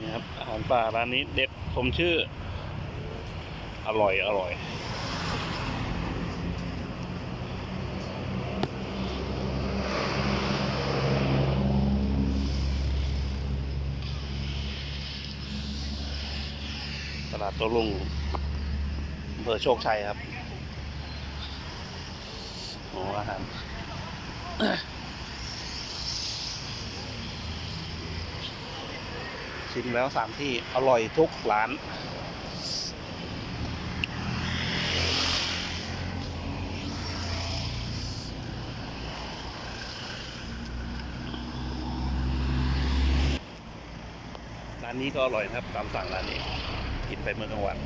นี่ครับอาหารป่าร้านนี้เด็ดผมชื่อ อร่อยอร่อยตลาดโต้รุ่งอำเภอโชคชัยครับโอ้อาหาร ชิมแล้วสามที่อร่อยทุกร้านร้านนี้ก็อร่อยนะครับตามสั่งร้านนี้ กินไปเมื่อกลางวัน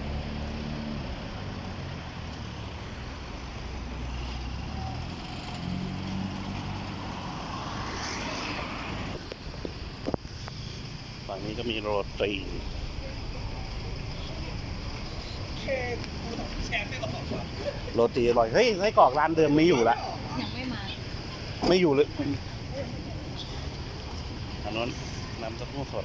ฝั่งนี้ก็มีโรตีโรตีอร่อย เฮ้ยไส้กรอกร้านเดิมไม่อยู่ละ ยังไม่มา ไม่อยู่เลยอันนั้นน้ำเต้าหู้สด